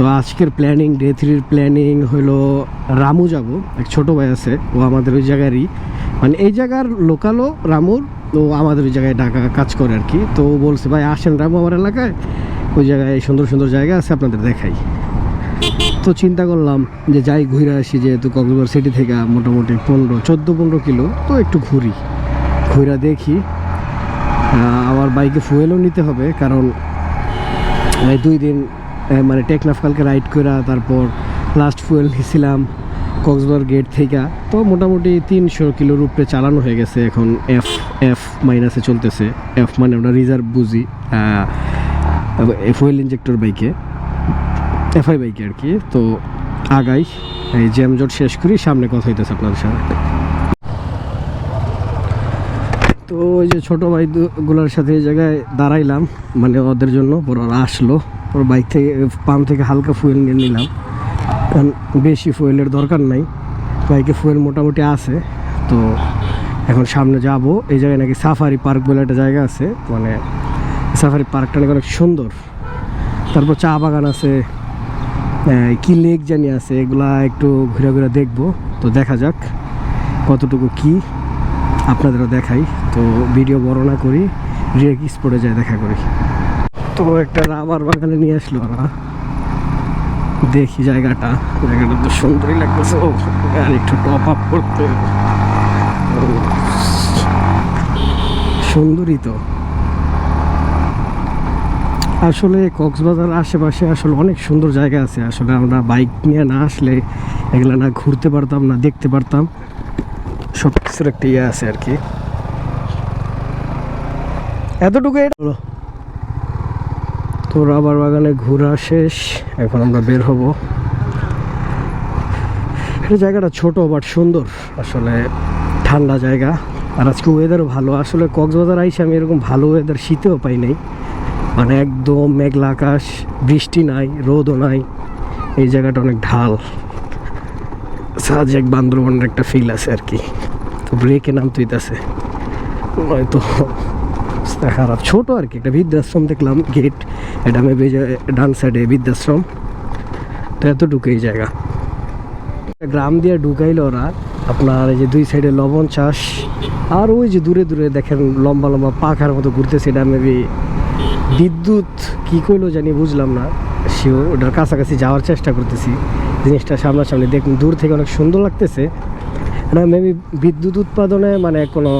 তো আজকের planning day থ্রির প্ল্যানিং হলো রামু যাব। এক ছোট ভাই আছে, ও আমাদের ওই জায়গারই। মানে এই জায়গার লোকালও রামুর, ও আমাদের ওই জায়গায় ঢাকা কাজ করে আর কি। তো বলছে, ভাই, আসেন রামু আমার এলাকায়। ওই জায়গায় সুন্দর সুন্দর জায়গা আছে, আপনাদের দেখাই। তো চিন্তা করলাম যে যাই ঘুরে আসি, যেহেতু কক্সবাজার সিটি থেকে মোটামুটি পনেরো, চোদ্দ, পনেরো কিলো, তো একটু ঘুরি। ঘুরে দেখি। আমার বাইকে ফুয়েলও নিতে হবে, কারণ দুই দিন মানে টেকনাফ কালকে রাইড করা তারপর লাস্ট ফুয়েল নিয়েছিলাম কক্সবাজার গেট থেকে তো মোটামুটি তিনশো কিলোর উপরে চালানো হয়ে গেছে এখন এফ এফ মাইনাসে চলতেছে। এফ মানে আমরা রিজার্ভ বুঝি। ফুয়েল ইঞ্জেক্টর বাইকে এফআই বাইকে আর কি। তো আগাই, এই জ্যাম জট শেষ করি, সামনে কথা হইতেছে আপনাদের সাথে। তো ওই যে ছোটো গুলোর সাথে এই জায়গায় দাঁড়াইলাম মানে ওদের জন্য। ওরা আসলো। ওর বাইক থেকে, পাম্প থেকে হালকা ফুয়েল নিয়ে নিলাম। কারণ বেশি ফুয়েলের দরকার নাই। বাইকে ফুয়েল মোটামুটি আছে। তো এখন সামনে যাব। এই জায়গায় নাকি সাফারি পার্ক বলে একটা জায়গা আছে। মানে সাফারি পার্কটা নাকি অনেক সুন্দর। তারপর চা বাগান আছে। কি লেক জানি আছে। এগুলা একটু ঘুরে ঘুরে দেখব। তো দেখা যাক কতটুকু কি। আপনাদেরও দেখাই। তো ভিডিও বড় না করি রিয়েক স্পটে যায় দেখা করি। তো একটা রাবার বাগানে নিয়ে আসলো ওরা দেখি জায়গাটা। জায়গাটা তো সুন্দরই লাগতেছে। ও, আর একটু টপ আপ করতে। সুন্দরই তো। আসলে কক্সবাজার আশেপাশে আসলে অনেক সুন্দর জায়গা আছে। আসলে আমরা বাইক নিয়ে না আসলে এগুলো না ঘুরতে পারতাম, না দেখতে পারতাম। সব কিছুর একটা ইয়ে আছে আর কি। এতটুকু তো রাবার বাগানে ঘোরা শেষ, এখন আমরা বের হব। এটা জায়গাটা ছোট বাট সুন্দর। আসলে ঠান্ডা জায়গা। আর আজকে ওয়েদারও ভালো। আসলে কক্সবাজার আইসে আমি এরকম ভালো ওয়েদার শীতেও পাই নাই। মানে একদম মেঘলা আকাশ, বৃষ্টি নাই, রোদও নাই। এই জায়গাটা অনেক ঢাল। সাজেক বান্দরবনের একটা ফিল আছে আর কি। তো ব্রেকে নাম তুইতেছে নয়তো অবস্থা খারাপ। ছোট আর কি, একটা বৃদ্ধাশ্রম দেখলাম গেট এটা মেবি ডান সাইডে বৃদ্ধাশ্রম। তো এতটুকু এই জায়গা। গ্রাম দিয়ে ঢুকাইলো ওরা, আপনার এই যে দুই সাইডে লবণ চাষ, আর ওই যে দূরে দূরে দেখেন লম্বা লম্বা পাখার মতো ঘুরতেছে, এটা মেবি বিদ্যুৎ কি কইলো জানি বুঝলাম না। সেও ওটার কাছাকাছি যাওয়ার চেষ্টা করতেছি। জিনিসটা সামনাসামনি দেখুন, দূর থেকে অনেক সুন্দর লাগতেছে। এটা মেবি বিদ্যুৎ উৎপাদনে মানে কোনো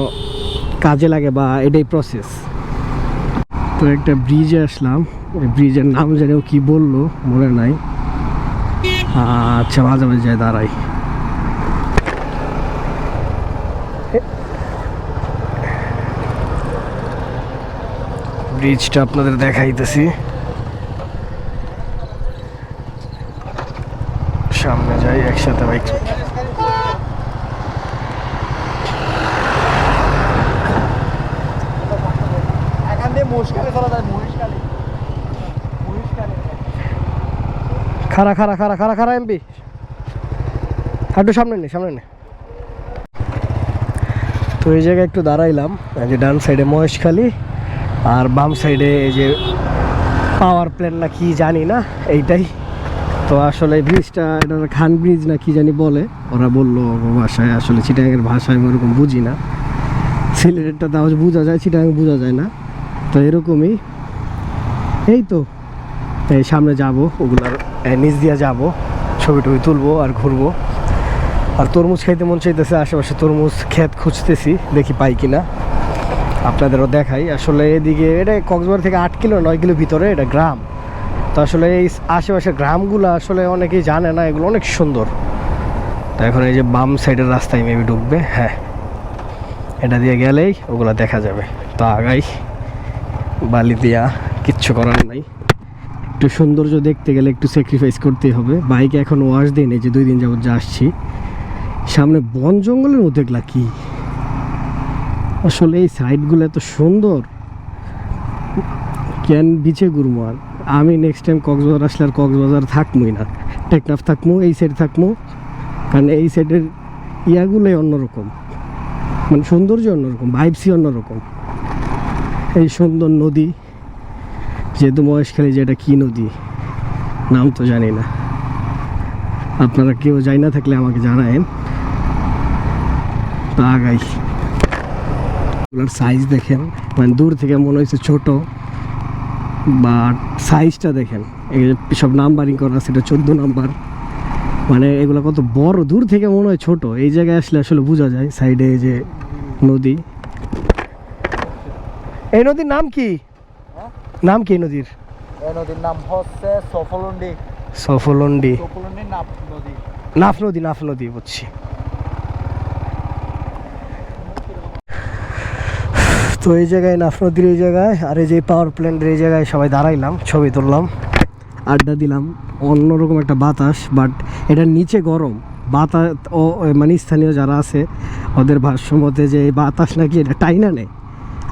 কাজে লাগে বা এটাই প্রসেস তো একটা ব্রিজে আসলাম। ব্রিজের নাম জানিও কি বলল, মনে নাই। আচ্ছা মাঝে মাঝে যায় দাঁড়াই। ব্রিজটা আপনাদের দেখাইতেছি। সামনে যাই একসাথে বাইক মহিষকালে চলা যায় মহিষকালে মহিষকালে খারা খারা খারা খারা খারা এমপি। একটু সামনে নে সামনে নে। তো এই জায়গায় একটু দাঁড়াইলাম যে ডান সাইডে মহেশখালী, আর বাম সাইডে এই যে পাওয়ার প্ল্যান না কি জানি না, এইটাই। তো আসলে ব্রিজটা এটা খান ব্রিজ না কি জানি বলে, ওরা বলল ভাষায়, আসলে চিটাঙের ভাষায় আমি ওরকম বুঝি না। সিলেটেরটা তাও বোঝা যায় চিটাং বোঝা যায় না। তো এরকমই। এই তো, এই সামনে যাব, ওগুলার নিচ দিয়ে যাব, ছবি টবি তুলবো আর ঘুরবো। আর তরমুজ খাইতে মন চাইতেছে, আশেপাশে তরমুজ ক্ষেত খুঁজতেছি, দেখি পাই কিনা। আপনাদেরও দেখাই, আসলে এদিকে এটা কক্সবাজার থেকে আট কিলো, নয় কিলো ভিতরে এটা গ্রাম। তো আসলে এই আশেপাশের গ্রামগুলো আসলে অনেকেই জানে না, এগুলো অনেক সুন্দর। তো এখন এই যে বাম সাইডের রাস্তায় মেবি ঢুকবে হ্যাঁ। এটা দিয়ে গেলেই ওগুলো দেখা যাবে। তো আগাই। বালি দিয়া কিচ্ছু করার নাই। একটু সৌন্দর্য দেখতে গেলে একটু স্যাক্রিফাইস করতেই হবে। বাইকে এখন ওয়াশ দিই যে দুই দিন যাবত যা আসছি। সামনে বন জঙ্গলের মধ্যে এগুলা কি? আসলে এই সাইডগুলো এত সুন্দর। ক্যান বিচে গুরুমার আমি নেক্সট টাইম কক্সবাজার আসলে আর কক্সবাজার থাকবোই না। টেকনাফ থাকব এই সাইড থাকব কারণ এই সাইডের ইয়াগুলোই অন্যরকম। মানে সৌন্দর্য অন্যরকম ভাইবসই অন্যরকম। এই সুন্দর নদী, যেহেতু মহেশখালী যেটা কী নদী, নাম তো জানি না। আপনারা কেউ যাই না থাকলে আমাকে জানায়েন। তা আগাই। এগুলোর সাইজ দেখেন মানে দূর থেকে মনে হয়েছে ছোট বাট সাইজটা দেখেন। এই সব নাম্বারিং করা সেটা চোদ্দ নাম্বার মানে এগুলো কত বড়, দূর থেকে মনে হয় ছোট। এই জায়গায় আসলে আসলে বোঝা যায় সাইডে যে নদী। এই নদীর নাম কি? হ্যাঁ? নাম কি নদীর? এই নদীর নাম হচ্ছে সফলন্ডি। সফলন্ডি। সফলন্ডি নদী। নাফ নদী নাফ নদী বুঝছি। তো এই জায়গায় নাফ নদীর এই জায়গায় আর এই যে পাওয়ার প্ল্যান্টের এই জায়গায় সবাই দাঁড়াইলাম ছবি তুললাম আড্ডা দিলাম অন্যরকম একটা বাতাস বাট এটা নিচে গরম। বাতাস ও মানে স্থানীয় যারা আছে ওদের ভাষ্য মতে যে এই বাতাস নাকি এটা টাইনা নেয়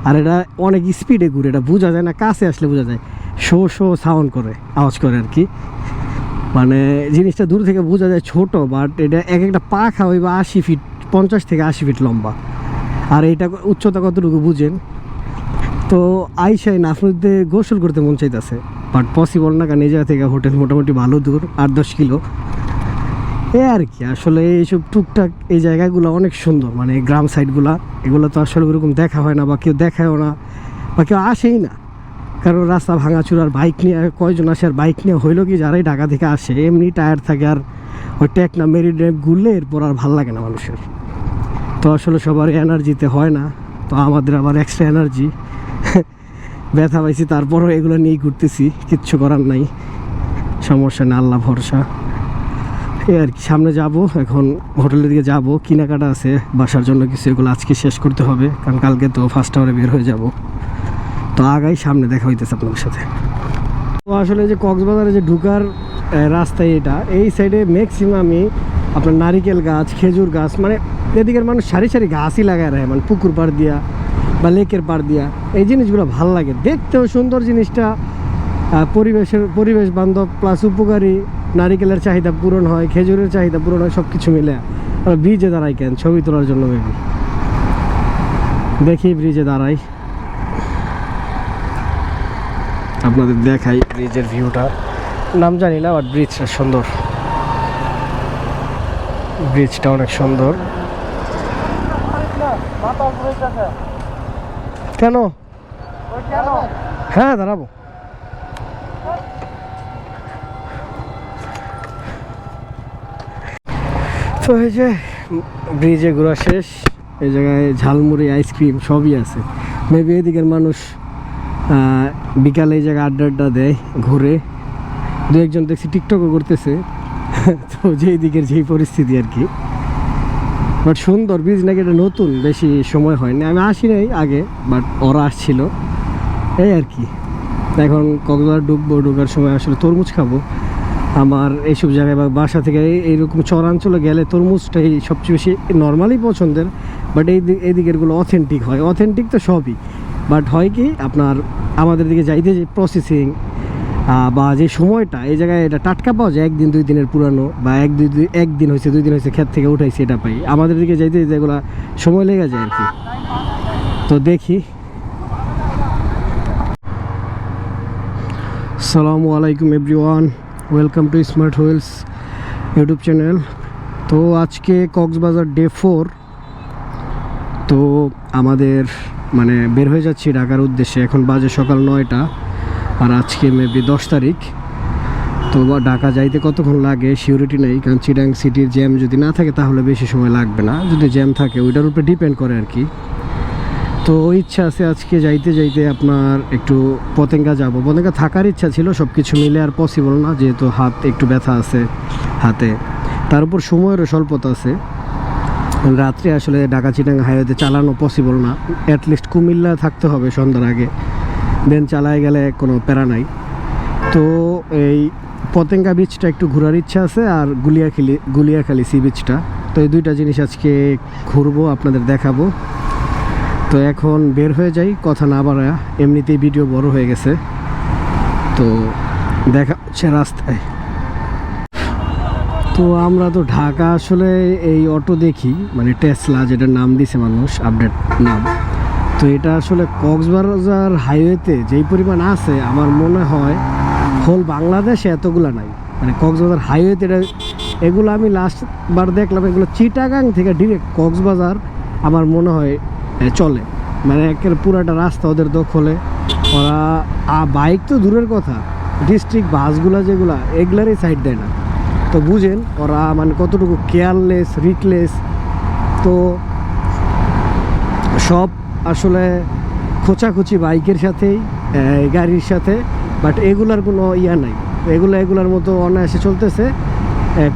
আর এটা অনেক স্পিডে ঘুরে, এটা বোঝা যায় না, কাছে আসলে বোঝা যায়। শো শো সাউন্ড করে, আওয়াজ করে আর কি। মানে জিনিসটা দূর থেকে বোঝা যায় ছোট বাট এটা এক একটা পাখা ওই বা আশি ফিট পঞ্চাশ থেকে আশি ফিট লম্বা। আর এটা উচ্চতা কতটুকু বুঝেন? তো আইসাই নাফরুদ্দে গোসল করতে মন চাইতেছে বাট পসিবল না কারণ এই জায়গা থেকে হোটেল মোটামুটি ভালো দূর, আট দশ কিলো। এ আর কি, আসলে এইসব টুকটাক এই জায়গাগুলো অনেক সুন্দর মানে গ্রাম সাইডগুলো, এগুলো তো আসলে ওরকম দেখা হয় না বা কেউ দেখায়ও না বা কেউ আসেই না। কারণ রাস্তা ভাঙাচুরার বাইক নিয়ে, কয়জন আসে আর বাইক নিয়ে, হইল কি যারাই ঢাকা থেকে আসে, এমনি টায়ার থাকে আর ওই ট্যাক না মেরি ড্রাইভ ঘুরলে এরপর আর ভালো লাগে না মানুষের। তো আসলে সবার এনার্জিতে হয় না, তো আমাদের আবার এক্সট্রা এনার্জি। ব্যথা পাইছি, তারপরও এগুলো নিয়েই ঘুরতেছি, কিচ্ছু করার নাই। সমস্যা না, আল্লাহ ভরসা। এই আর কি, সামনে যাব, এখন হোটেলের দিকে যাব, কেনাকাটা আছে, বাসার জন্য কিছু এগুলো আজকে শেষ করতে হবে, কারণ কালকে তো ফার্স্ট আওয়ারে বের হয়ে যাব। তো আগাই সামনে দেখা হইতেছে আপনাদের সাথে। তো আসলে যে কক্সবাজারে যে ঢুকার রাস্তায় এটা, এই সাইডে ম্যাক্সিমামই আপনার নারিকেল গাছ, খেজুর গাছ মানে এদিকের মানুষ সারি সারি গাছই লাগায় রাখে মানে পুকুর পাড় দিয়া বা লেকের পাড় দিয়া। এই জিনিসগুলো ভালো লাগে, দেখতেও সুন্দর জিনিসটা পরিবেশের, পরিবেশ বান্ধব প্লাস উপকারী নারিকেলের চাহিদা পূরণ হয়, খেজুরের চাহিদা পূরণ হয় সব কিছু মিলে। আর ব্রিজে দাঁড়াই কেন? ছবি তোলার জন্য মেবি দেখি ব্রিজে দাঁড়াই। আপনাদের দেখাই ব্রিজের ভিউটা নাম জানি না বাট ব্রিজটা সুন্দর। ব্রিজটা অনেক সুন্দর। কেন? হ্যাঁ দাঁড়াবো। তো এই যে ব্রিজে ঘোরা শেষ, এই জায়গায় ঝালমুড়ি, আইসক্রিম সবই আছে। মেবি এদিকের মানুষ বিকালে এই জায়গায় আড্ডা আড্ডা দেয়, ঘুরে। দু একজন দেখছি টিকটকও করতেছে। তো যেই দিকের যেই পরিস্থিতি আর কি। বাট সুন্দর, ব্রিজ নাকি এটা নতুন, বেশি সময় হয়নি। আমি আসি নাই আগে বাট ওরা আসছিল। এই আর কি। এখন কক্সবাজার ডুববো ঢোকার সময় আসলে তরমুজ খাব। আমার এইসব জায়গায় বা বাসা থেকে এইরকম চরাঞ্চলে গেলে তরমুজটাই সবচেয়ে বেশি নর্মালি পছন্দের বাট এই দি- এই দিকেরগুলো অথেন্টিক হয়। অথেন্টিক তো সবই বাট হয় কি আপনার আমাদের দিকে যাইতে যে প্রসেসিং বা যে সময়টা, এই জায়গায় এটা টাটকা পাওয়া যায়, একদিন দুই দিনের পুরানো, বা এক দুই দুই একদিন হয়েছে দুই দিন হয়েছে ক্ষেত থেকে উঠাইছে এটা পাই। আমাদের দিকে যাইতে যেগুলো সময় লেগে যায় আর কি। তো দেখি। সালামু আলাইকুম everyone welcome to smart wheels YouTube channel তো আজকে কক্সবাজার ডে ফোর তো আমাদের মানে বের হয়ে যাচ্ছি ঢাকার উদ্দেশ্যে। এখন বাজে সকাল নয়টা আর আজকে মেবি দশ তারিখ। তো ঢাকা যাইতে কতক্ষণ লাগে সিউরিটি নেই। কারণ চিটাং সিটির জ্যাম যদি না থাকে তাহলে বেশি সময় লাগবে না। যদি জ্যাম থাকে ওইটার উপরে ডিপেন্ড করে আর কি। তো ইচ্ছা আছে আজকে যাইতে যাইতে আপনার একটু পতেঙ্গা যাব। পতেঙ্গা থাকার ইচ্ছা ছিল সব কিছু মিলে আর পসিবল না, যেহেতু হাত একটু ব্যথা আছে হাতে। তার উপর সময়েরও স্বল্পতা আছে। রাত্রে আসলে ঢাকা চিটাং হাইওয়েতে চালানো পসিবল না। অ্যাটলিস্ট কুমিল্লা থাকতে হবে সন্ধ্যার আগে। দেন চালায় গেলে কোনো প্যারা নাই। তো এই পতেঙ্গা বিচটা একটু ঘোরার ইচ্ছা আছে আর গুলিয়াখালি গুলিয়াখালি সি বিচটা তো এই দুইটা জিনিস আজকে ঘুরবো, আপনাদের দেখাবো। তো এখন বের হয়ে যাই, কথা না বাড়ায়। এমনিতেই ভিডিও বড় হয়ে গেছে। তো দেখা হচ্ছে রাস্তায়। তো আমরা তো ঢাকা আসলে এই অটো দেখি মানে টেসলা যেটা নাম দিছে মানুষ আপডেট নাম। তো এটা আসলে কক্সবাজার হাইওয়েতে যেই পরিমাণ আছে, আমার মনে হয় হোল বাংলাদেশে এতগুলা নাই। মানে কক্সবাজার হাইওয়েতে এটা, এগুলো আমি লাস্ট বার দেখলাম, এগুলো চিটাগাং থেকে ডিরেক্ট কক্সবাজার, আমার মনে হয় চলে। মানে একের পুরাটা রাস্তা ওদের দখলে। ওরা বাইক তো দূরের কথা। ডিস্ট্রিক্ট বাসগুলা যেগুলা, এগুলারই সাইড দেয় না। তো বুঝেন, ওরা মানে কতটুকু কেয়ারলেস রিকলেস তো সব আসলে খোঁচাখুচি বাইকের সাথেই গাড়ির সাথে। বাট এগুলার কোনো ইয়া নাই। এগুলো, এগুলার মতো অনায়াসে চলতেছে।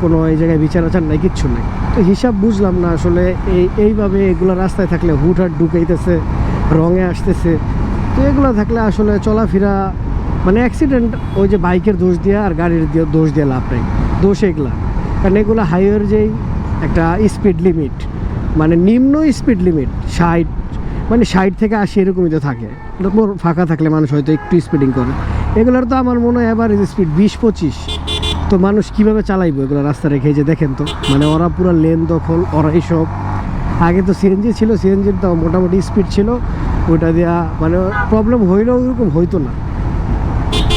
কোনো এই জায়গায় বিচার আচার নাই, কিচ্ছু নেই। তো হিসাব বুঝলাম না আসলে এই এইভাবে এগুলো রাস্তায় থাকলে হুটহাট ঢুকাইতেছে, রঙে আসতেছে। তো এগুলো থাকলে আসলে চলাফেরা মানে অ্যাক্সিডেন্ট ওই যে বাইকের দোষ দিয়ে আর গাড়ির দিয়ে দোষ দিয়ে লাভ নেই। দোষ এগুলা। কারণ এগুলো হাইওয়ের যেই একটা স্পিড লিমিট মানে নিম্ন স্পিড লিমিট ষাট মানে ষাট থেকে আশি এরকমই তো থাকে। ফাঁকা থাকলে মানুষ হয়তো একটু স্পিডিং করে। এগুলোর তো আমার মনে হয় অ্যাভারেজ স্পিড বিশ পঁচিশ। তো মানুষ কীভাবে চালাইবো এগুলো রাস্তা রেখে? যে দেখেন তো মানে ওরা পুরো লেন দখল ওরাই সব আগে তো সিএনজি ছিল সিএনজির তো মোটামুটি স্পিড ছিল, ওইটা দেওয়া মানে প্রবলেম হইলেও ওরকম হইতো না।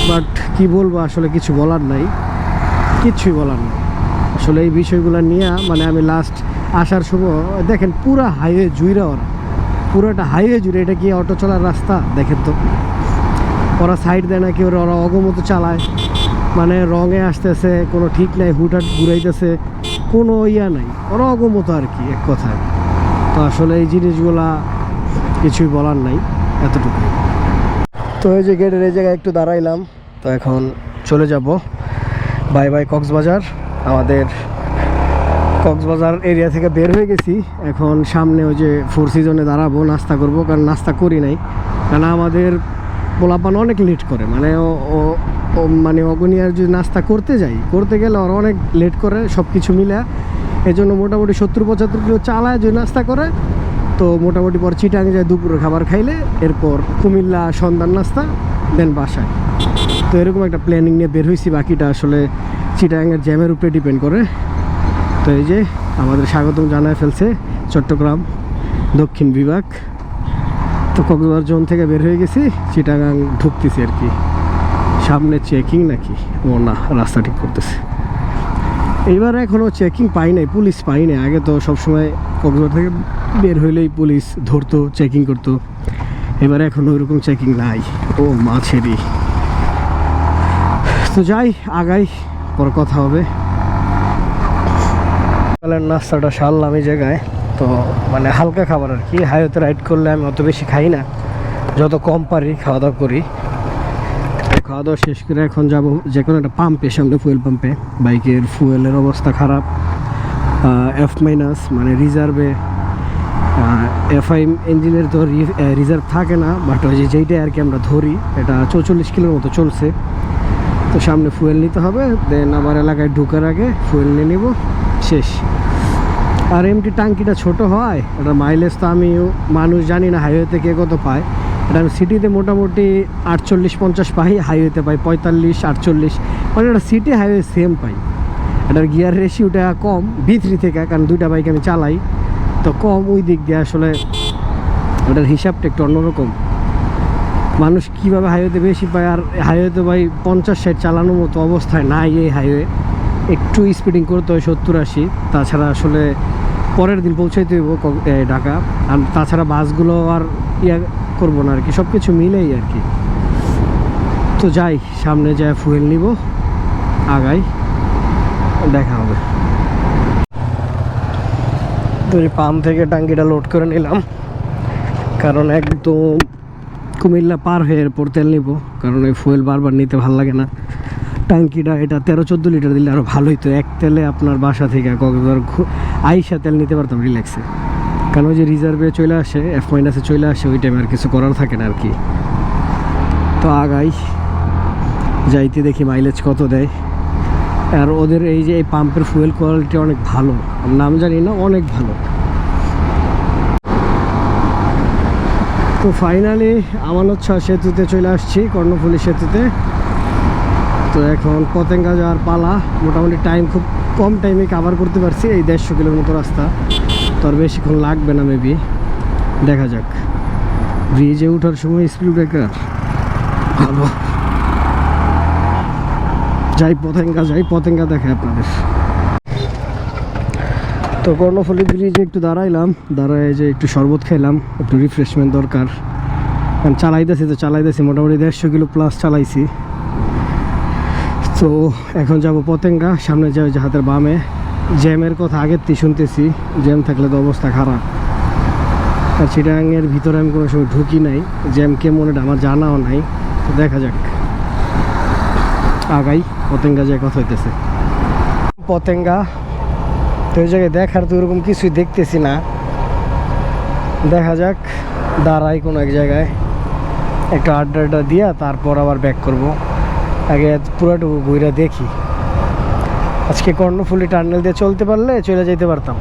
বাট কি বলব, আসলে কিছু বলার নাই কিচ্ছুই বলার নেই। আসলে এই বিষয়গুলো নিয়ে মানে আমি লাস্ট আসার সময়, দেখেন পুরা হাইওয়ে জুইরা ওরা। পুরো পুরোটা হাইওয়ে জুড়ে, এটা কি অটো চলার রাস্তা? দেখেন তো। ওরা সাইড দেয় না কেউ ওরা অগমতো চালায়। মানে রঙে আসতেছে, কোনো ঠিক নাই, হুটহাট ঘুরাইতেছে, কোনো ইয়া নাই ওরা অগমতো আর কি, এক কথায়। তো আসলে এই জিনিসগুলা কিছুই বলার নাই এতটুকু তো এই যে গেটের এই জায়গায় একটু দাঁড়াইলাম, তো এখন চলে যাব বাই বাই কক্সবাজার। আমাদের কক্সবাজার এরিয়া থেকে বের হয়ে গেছি। এখন সামনে ওই যে ফোর সিজনে দাঁড়াবো, নাস্তা করব, কারণ নাস্তা করি নাই। কারণ আমাদের পোলাপান অনেক লেট করে মানে ও মানে অগনিয়ার যদি নাস্তা করতে যাই, করতে গেলে ওরা অনেক লেট করে সব কিছু মিলে। এই জন্য মোটামুটি সত্তর, পঁচাত্তর কিলো চালায় যদি নাস্তা করে। তো মোটামুটি পর চিটাং যায় দুপুরে খাবার খাইলে, এরপর কুমিল্লা সন্ধ্যার নাস্তা দেন বাসায়। তো এরকম একটা প্ল্যানিং নিয়ে বের হয়েছি বাকিটা আসলে চিটাগাংয়ের জ্যামের উপরে ডিপেন্ড করে। তো এই যে আমাদের স্বাগতম জানায় ফেলছে চট্টগ্রাম দক্ষিণ বিভাগ। তো কক্সবাজার জোন থেকে বের হয়ে গেছি চিটাগাং ঢুকতেছি আর কি। সামনে চেকিং নাকি? ও না, রাস্তা ঠিক করতেছে। এইবার এখনও চেকিং পাই নাই পুলিশ পাই নাই। আগে তো সবসময় কক্সবাজার থেকে বের হইলেই পুলিশ ধরতো চেকিং করতো। এবার এখন ওইরকম চেকিং নাই। ও মাছেরই। তো যাই, আগাই, পর কথা হবে। নাস্তাটা সারলাম এই জায়গায়। তো মানে হালকা খাবার আর কি। হাইওয়েতে রাইড করলে আমি অত বেশি খাই না। যত কম পারি খাওয়া দাওয়া করি। খাওয়া দাওয়া শেষ করে এখন যাব যে কোনো একটা পাম্পে সামনে ফুয়েল পাম্পে বাইকের ফুয়েলের অবস্থা খারাপ। এফ মাইনাস মানে রিজার্ভে এফআই ইঞ্জিনের তো রিজার্ভ থাকে না বাট ওই যে যেইটাই আর কি আমরা ধরি, এটা চৌচল্লিশ কিলোর মতো চলছে। তো সামনে ফুয়েল নিতে হবে দেন আমার এলাকায় ঢুকার আগে ফুয়েল নিয়ে নিব, শেষ। আর এমটি টাঙ্কিটা ছোট হয় এটা মাইলেজ তো আমি মানুষ জানি না হাইওয়েতে কে কত পায়। এটা আমি সিটিতে মোটামুটি আটচল্লিশ পঞ্চাশ পাই হাইওয়েতে পাই পঁয়তাল্লিশ, আটচল্লিশ। মানে এটা সিটি হাইওয়ে সেম পাই। এটার গিয়ার রেশিওটা কম বি থ্রি থেকে, কারণ দুইটা বাইক আমি চালাই। তো কম ওই দিক দিয়ে আসলে ওটার হিসাবটা একটু অন্যরকম। মানুষ কীভাবে হাইওয়েতে বেশি পায় আর হাইওয়েতে ভাই পঞ্চাশ, ষাট চালানোর মতো অবস্থায় নাই এই হাইওয়ে একটু স্পিডিং করতে হয় সত্তর, আশি। তাছাড়া আসলে পরের দিন পৌঁছাইতে হইব ঢাকা। আর তাছাড়া বাসগুলো আর করব না আর কি সব কিছু মিলেই আর কি। তো যাই, সামনে যায় ফুয়েল নিব, আগাই, দেখা হবে। তো এই পাম্প থেকে টাঙ্কিটা লোড করে নিলাম, কারণ একদম কুমিল্লা পার হয়ে এরপর তেল নিব, কারণ এই ফুয়েল বারবার নিতে ভালো লাগে না। ট্যাঙ্কিটা এটা তেরো চোদ্দ লিটার দিলে আরও ভালোই তো, এক তেলে আপনার বাসা থেকে কক্সবাজার আইসা তেল নিতে পারতাম রিল্যাক্সে কারণ ওই যে রিজার্ভে চলে আসে এফ মাইনাসে চলে আসে, ওই টাইমে আর কিছু করার থাকে না আর কি। তো আগাই, যাইতে দেখি মাইলেজ কত দেয়। আর ওদের এই যে এই পাম্পের ফুয়েল কোয়ালিটি অনেক ভালো। নাম জানি না, অনেক ভালো। তো ফাইনালি আমানত শাহ সেতুতে চলে আসছি, কর্ণফুলী সেতুতে। তো এখন পতেঙ্গা যাওয়ার পালা। মোটামুটি টাইম খুব কম টাইমে কাভার করতে পারছি, এই দেড়শো মতো রাস্তা। তো আর বেশিক্ষণ লাগবে না মেবি দেখা যাক। ব্রিজে ওঠার সময় স্পিড ব্রেকার ভালো। যাই পতেঙ্গা যাই পতেঙ্গা দেখে আপনাদের। তো কর্ণফুলি ব্রিজে একটু দাঁড়াইলাম। দাঁড়ায় যে একটু শরবত খেলাম, একটু রিফ্রেশমেন্ট দরকার। কারণ চালাইতেছি তো চালাইতেছি, মোটামুটি দেড়শো কিলো প্লাস চালাইছি। তো এখন যাব পতেঙ্গা সামনে যাবে যে হাতের বামে। জ্যামের কথা আগের থেকে শুনতেছি, জ্যাম থাকলে তো অবস্থা খারাপ। আর চিটাঙের ভিতরে আমি কোনো সময় ঢুকি নাই, জ্যাম কেমন এটা আমার জানাও নাই, তো দেখা যাক। আগাই, পতেঙ্গা যে কথা হইতেছে। পতেঙ্গা, তো ওই জায়গায় দেখার তো ওরকম কিছুই দেখতেছি না। দেখা যাক, দাঁড়াই কোনো এক জায়গায়। একটা আড্ডা আড্ডা দিয়া তারপর আবার ব্যাক করব। আগে পুরাটুকু ঘুরে দেখি। আজকে কর্ণফুলি টার্নেল দিয়ে চলতে পারলে চলে যেতে পারতাম।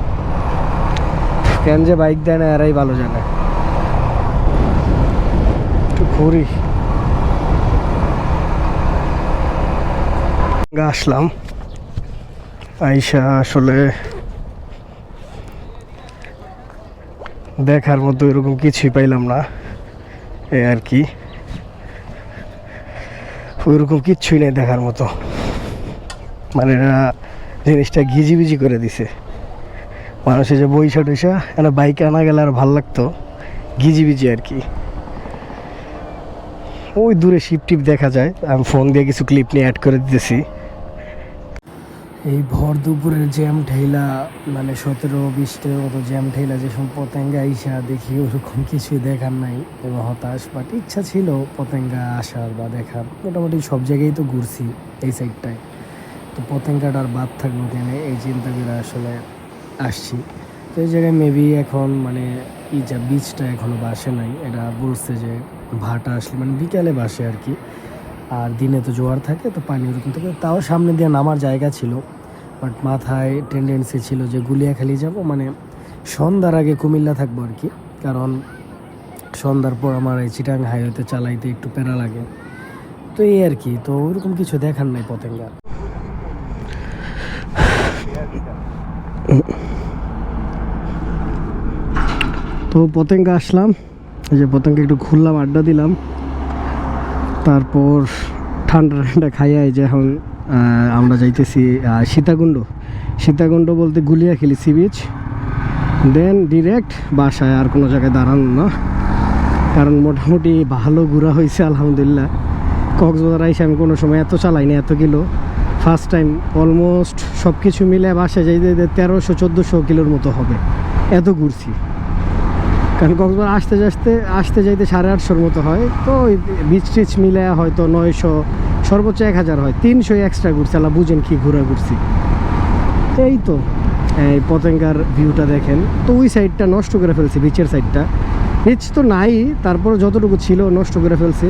কেন যে বাইক দেয় না, এরাই ভালো জানে। একটু ঘুরি। আসলাম। আইসা আসলে দেখার মতো এরকম কিছুই পাইলাম না। এ আর কি। ওইরকম কিচ্ছুই নেই দেখার মতো। মানে জিনিসটা ঘিজিবিজি করে দিছে। মানুষের যে বইসা টইসা এরা বাইকে আনা গেলে আর ভালো লাগতো। ঘিজিবিজি আর কি। ওই দূরে শিপ টিপ দেখা যায়। আমি ফোন দিয়ে কিছু ক্লিপ নিয়ে অ্যাড করে দিতেছি। এই ভর দুপুরের জ্যাম ঠেলা মানে সতেরো বিশটার মতো জ্যাম ঠেলা যে সব পতেঙ্গা আইসা দেখি, ওরকম কিছুই দেখার নাই। এবং হতাশ বাট ইচ্ছা ছিল পতেঙ্গা আসার বা দেখার। মোটামুটি সব জায়গায় তো ঘুরছি এই সাইডটায় তো পতেঙ্গাটা আর বাদ থাকব কেন এই চিন্তা করে আসলে আসছি। তো এই জায়গায় মেবি এখন মানে এই যা বীজটা এখনও বাসে নাই এটা বলছে যে ভাটা আসলে মানে বিকালে বাসে আর কি। আর দিনে তো জোয়ার থাকে, তো পানি ওরকম থাকে, তাও সামনে দিয়ে নামার জায়গা ছিল। বাট মাথায় টেন্ডেন্সি ছিল যে গুলিয়াখালি যাব মানে সন্ধ্যার আগে কুমিল্লা থাকব আর কি। কারণ সন্ধ্যার পর আমার এই চিটাং হাইওয়েতে চালাইতে একটু প্যারা লাগে। তো এই আর কি, তো ওরকম কিছু দেখার নাই পতেঙ্গা। তো পতেঙ্গা আসলাম। এই যে পতেঙ্গা একটু ঘুরলাম, আড্ডা দিলাম। তারপর ঠান্ডা ঠান্ডা খাইয়া যে এখন আমরা যাইতেছি সীতাকুণ্ড। সীতাকুণ্ড বলতে গুলিয়া খেলি সি বিচ দেন ডিরেক্ট বাসায় আর কোনো জায়গায় দাঁড়ানো না। কারণ মোটামুটি ভালো ঘোরা হয়েছে, আলহামদুলিল্লাহ। কক্সবাজার আইসে আমি কোনো সময় এত চালাইনি এত কিলো। ফার্স্ট টাইম অলমোস্ট সব কিছু মিলে যাইতে যাইতে তেরোশো, চোদ্দোশো কিলোর মতো হবে। এত ঘুরছি। কারণ কক্সবাজার আসতে আসতে আসতে যাইতে সাড়ে আটশোর মতো হয়। তো ওই বিচ টিচ মিলে হয়তো নয়শো, সর্বোচ্চ এক হাজার হয়। তিনশো এক্সট্রা ঘুরছি, আল্লাহ বুঝেন কি ঘোরা ঘুরছি। এই তো, এই পতেঙ্গার ভিউটা দেখেন। তো ওই সাইডটা নষ্ট করে ফেলছি বিচের সাইডটা বিচ তো নাই তারপর যতটুকু ছিল নষ্ট করে ফেলছে।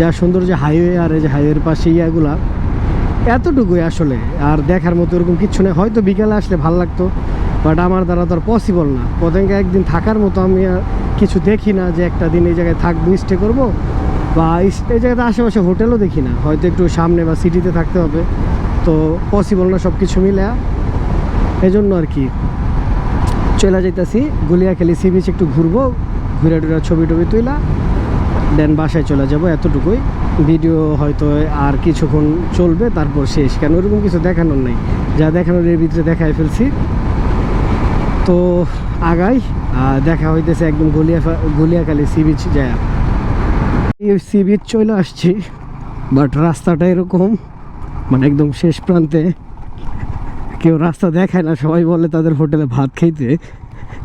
যা সুন্দর যে হাইওয়ে আর এই যে হাইওয়ের পাশে ইয়াগুলা এতটুকুই আসলে, আর দেখার মতো এরকম কিচ্ছু নেই। হয়তো বিকেলে আসলে ভালো লাগতো বাট আমার দ্বারা তো আর পসিবল না। পতেঙ্গা একদিন থাকার মতো আমি আর কিছু দেখি না যে একটা দিন এই জায়গায় থাকব স্টে করব, বা এই জায়গাতে আশেপাশে হোটেলও দেখি না। হয়তো একটু সামনে বা সিটিতে থাকতে হবে। তো পসিবল না সব কিছু মিলে। এই জন্য আর কি চলে যাইতাছি। গুলিয়াখালি সি বিচ একটু ঘুরবো, ঘুরে টুরে ছবি টবি তুইলা। দেন বাসায় চলে যাব এতটুকুই। ভিডিও হয়তো আর কিছুক্ষণ চলবে, তারপর শেষ। কেন ওরকম কিছু দেখানোর নেই। যা দেখানোর এর ভিতরে দেখাই ফেলছি। তো আগাই দেখা হইতেছে একদম গলিয়া গলিয়াখালী সি বিচ যায়। এই সি বিচ চলে আসছি, বাট রাস্তাটা এরকম মানে একদম শেষ প্রান্তে। কেউ রাস্তা দেখায় না, সবাই বলে তাদের হোটেলে ভাত খাইতে।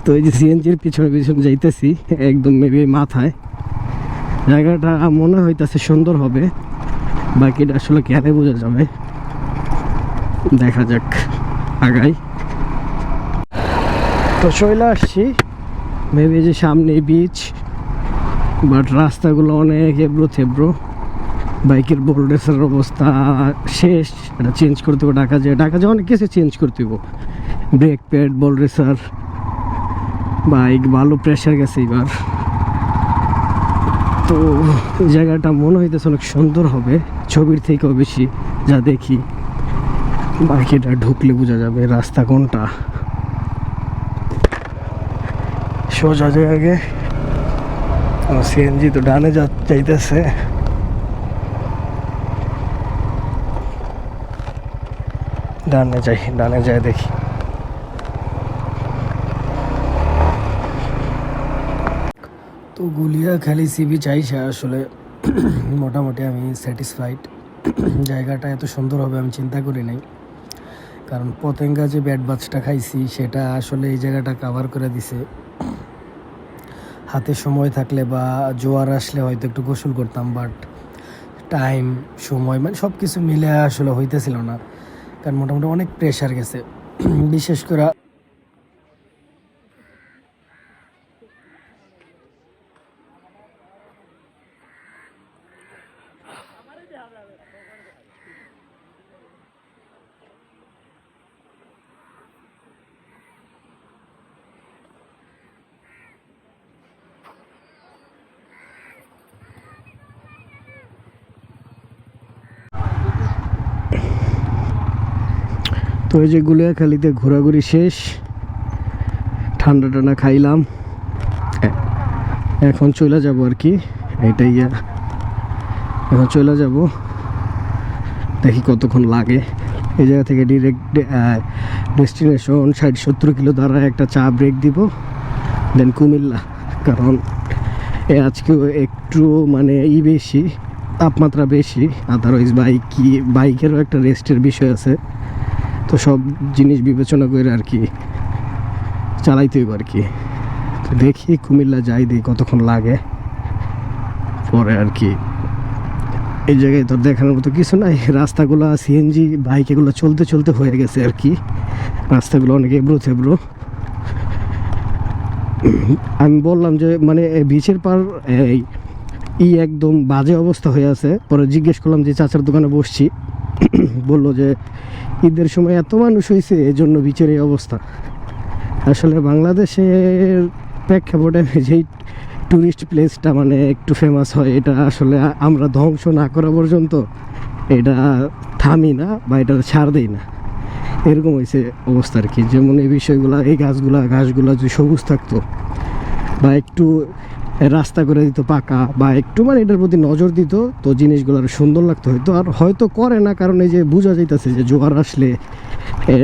তো এই যে সিএনজির পিছনে পিছনে যাইতেছি, একদম মেবি মাথায়। জায়গাটা মনে হইতাছে সুন্দর হবে। বাকিটা আসলে কেনে বোঝা যাবে। দেখা যাক, আগাই। তো চলে আসছি। মেবি যে সামনে বিচ বাট রাস্তাগুলো অনেক এবড়ো থেবড়ো। বাইকের বোল্ডেসের অবস্থা শেষ। এটা চেঞ্জ করতে হবে ঢাকা যায়। ঢাকা যায় অনেক কিছু চেঞ্জ করতে হবে ব্রেক প্যাড বল রেসার বাইক ভালো প্রেশার গেছে এবার। তো এই জায়গাটা মনে হইতেছে অনেক সুন্দর হবে। ছবির থেকেও বেশি যা দেখি। বাকিটা ঢুকলে বোঝা যাবে রাস্তা কোনটা। সোজা জায়গায় সিএনজি তো ডানে যা যাইতেছে। ডানে যাই, ডানে যায় দেখি। তো গুলিয়া খালি সিবি চাইছে আসলে। মোটামুটি আমি স্যাটিসফাইড জায়গাটা এত সুন্দর হবে আমি চিন্তা করি নাই। কারণ পতেঙ্গা যে ব্যাট বাজটা খাইছি, সেটা আসলে এই জায়গাটা কাভার করে দিছে। হাতে সময় থাকলে বা জোয়ার আসলে হয়তো একটু গোসল করতাম বাট টাইম সময় মানে সব কিছু মিলে আসলে হইতেছিল না। কারণ মোটামুটি অনেক প্রেশার গেছে। বিশেষ করে তো এই যে গুলিয়াখালিতে ঘোরাঘুরি শেষ, ঠান্ডা টানা খাইলাম। এখন চলে যাব আর কি, এটাই এখন চলে যাব, দেখি কতক্ষণ লাগে। এই জায়গা থেকে ডিরেক্ট ডেস্টিনেশন ষাট সত্তর কিলো দ্বারা একটা চা ব্রেক দিব দেন কুমিল্লা। কারণ এ আজকে একটু মানে ই বেশি, তাপমাত্রা বেশি আদারওয়াইজ বাইক কি বাইকেরও একটা রেস্টের বিষয় আছে। তো সব জিনিস বিবেচনা করে আর কি চালাইতে হইব আর কি। তো দেখি কুমিল্লা যাই দিই কতক্ষণ লাগে। পরে আর কি এই জায়গায় তোর দেখানোর মতো কিছু নাই। রাস্তাগুলো সিএনজি বাইক এগুলো চলতে চলতে হয়ে গেছে আর কি। রাস্তাগুলো অনেক এবড়ো থেবড়ো। আমি বললাম যে মানে বিচের পার, এই ই একদম বাজে অবস্থা হয়ে আছে। পরে জিজ্ঞেস করলাম যে, চাচার দোকানে বসছি। বলল যে ঈদের সময় এত মানুষ হয়েছে, এজন্য বিচের এই অবস্থা। আসলে বাংলাদেশের প্রেক্ষাপটে যেই টুরিস্ট প্লেসটা মানে একটু ফেমাস হয়, এটা আসলে আমরা ধ্বংস না করা পর্যন্ত এটা থামি না বা এটা ছাড় দেই না। এরকম হয়েছে অবস্থা আর কি। যেমন এই বিষয়গুলো, এই গাছগুলা, ঘাসগুলা যদি সবুজ থাকতো বা একটু রাস্তা করে দিত, পাকা, বা একটু মানে এটার প্রতি নজর দিত, তো জিনিসগুলো আরও সুন্দর লাগতো হয়তো। আর হয়তো করে না, কারণ এই যে বোঝা যাইতেছে যে জোয়ার আসলে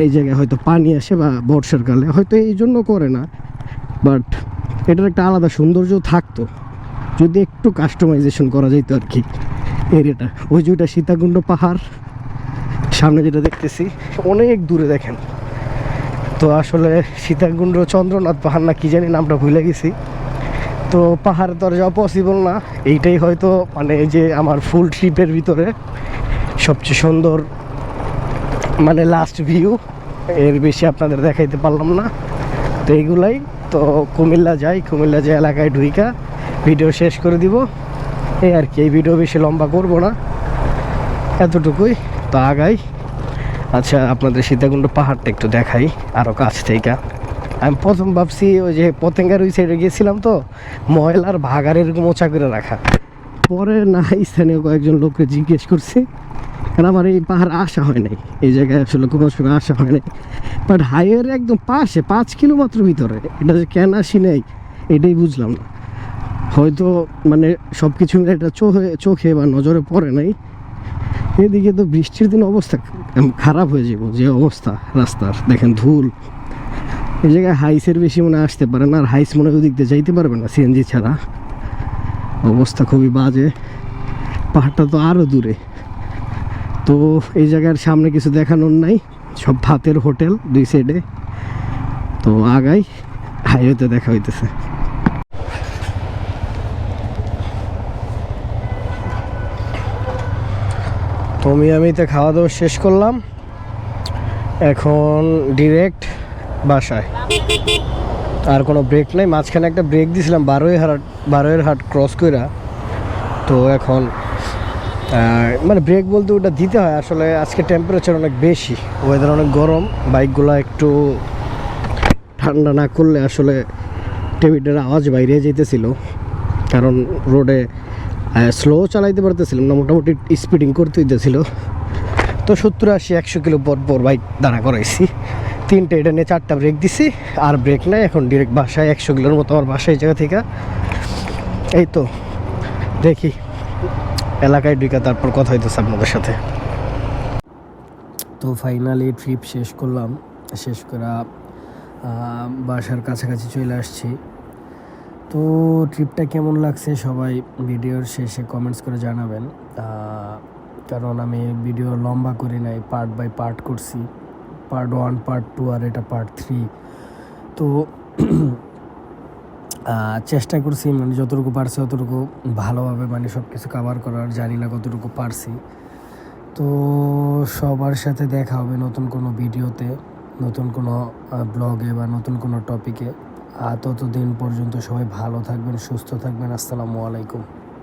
এই জায়গায় হয়তো পানি আসে বা বর্ষার কালে, হয়তো এই জন্য করে না। বাট এটার একটা আলাদা সৌন্দর্য থাকতো, যদি একটু কাস্টমাইজেশন করা যেত আর কি এরিয়াটা ওই যে ওইটা সীতাকুণ্ড পাহাড়, সামনে যেটা দেখতেছি, অনেক দূরে দেখেন। তো আসলে সীতাকুণ্ড চন্দ্রনাথ পাহাড় না কি জানি, নামটা ভুলে গেছি। তো পাহাড় তো যাওয়া পসিবল না। এইটাই হয়তো মানে যে আমার ফুল ট্রিপের ভিতরে সবচেয়ে সুন্দর মানে লাস্ট ভিউ এর বেশি আপনাদের দেখাইতে পারলাম না। তো এইগুলাই। তো কুমিল্লা যাই, কুমিল্লা যে এলাকায় ঢুইকা ভিডিও শেষ করে দিব। এই আর কি, এই ভিডিও বেশি লম্বা করব না। এতটুকুই। তো আগাই। আচ্ছা আপনাদের সীতাকুণ্ড পাহাড়টা একটু দেখাই আরও কাছ থেকে। আমি প্রথম ভাবছি ওই যে পতেঙ্গার ওই সাইডে গেছিলাম তো, ময়লার ভাগার এরকম ওচা করে রাখা। পরে না, স্থানীয় কয়েকজন লোককে জিজ্ঞেস করছি, কারণ আমার এই পাহাড় আসা হয় নাই। এই জায়গায় আসলে কোনো সময় আসা হয় নাই। বাট হাইওয়ের একদম পাশে, পাঁচ কিলো মাত্র ভিতরে, এটা যে কেন আসি নাই, এটাই বুঝলাম না। হয়তো মানে সব কিছু মিলে এটা চোখে চোখে বা নজরে পড়ে নাই। এদিকে তো বৃষ্টির দিন অবস্থা খারাপ হয়ে যাব, যে অবস্থা, রাস্তার, দেখেন ধুল এই জায়গায় হাইসের বেশি মনে আসতে পারে না, আর হাইস মনে হয় দিয়ে যাইতে পারবে না সিএনজি ছাড়া। অবস্থা খুবই বাজে। পাহাড়টা তো আরও দূরে। তো এই জায়গার সামনে কিছু দেখানোর নাই, সব ভাতের হোটেল দুই সাইডে তো আগাই হাইওয়েতে দেখা হইতেছে। তো মিয়ামিতে খাওয়া দাওয়া শেষ করলাম। এখন ডিরেক্ট বাসায়। আর কোনো ব্রেক নাই। মাঝখানে একটা ব্রেক দিয়েছিলাম বারোই হাট বারোয়ের হাট ক্রস কইরা। তো এখন মানে ব্রেক বলতে ওটা দিতে হয়। আসলে আজকে টেম্পারেচার অনেক বেশি ওয়েদার অনেক গরম। বাইকগুলো একটু ঠান্ডা না করলে আসলে টেবিটের আওয়াজ বাইরে যেতেছিল কারণ রোডে স্লো চালাইতে পারতেছিলাম না, মোটামুটি স্পিডিং করতে হইতেছিল। তো সত্তর আশি, একশো কিলো পর পর বাইক দাঁড়া করাইছি। তিনটে এটা নিয়ে চারটা ব্রেক দিছি, আর ব্রেক নাই, এখন ডিরেক্ট বাসায় একশো কিলোর মতো আমার বাসায় জায়গা থেকে। এই তো, দেখি, এলাকায় ঢুকা তারপর কথা হইতেছে আপনাদের সাথে। তো ফাইনালি ট্রিপ শেষ করলাম, শেষ করা বাসার কাছাকাছি চলে আসছি। তো ট্রিপটা কেমন লাগছে সবাই ভিডিওর শেষে কমেন্টস করে জানাবেন। কারণ আমি ভিডিও লম্বা করি নাই পার্ট বাই পার্ট করছি। পার্ট ওয়ান পার্ট টু আর এটা পার্ট থ্রি তো চেষ্টা করছি মানে যতটুকু পারছি ততটুকু ভালোভাবে মানে সব কিছু কাভার করার, জানি না কতটুকু পারছি। তো, সবার সাথে দেখা হবে নতুন কোনো ভিডিওতে, নতুন কোনো ব্লগে বা নতুন কোনো টপিকে ততদিন পর্যন্ত সবাই ভালো থাকবেন, সুস্থ থাকবেন, আসসালামু আলাইকুম।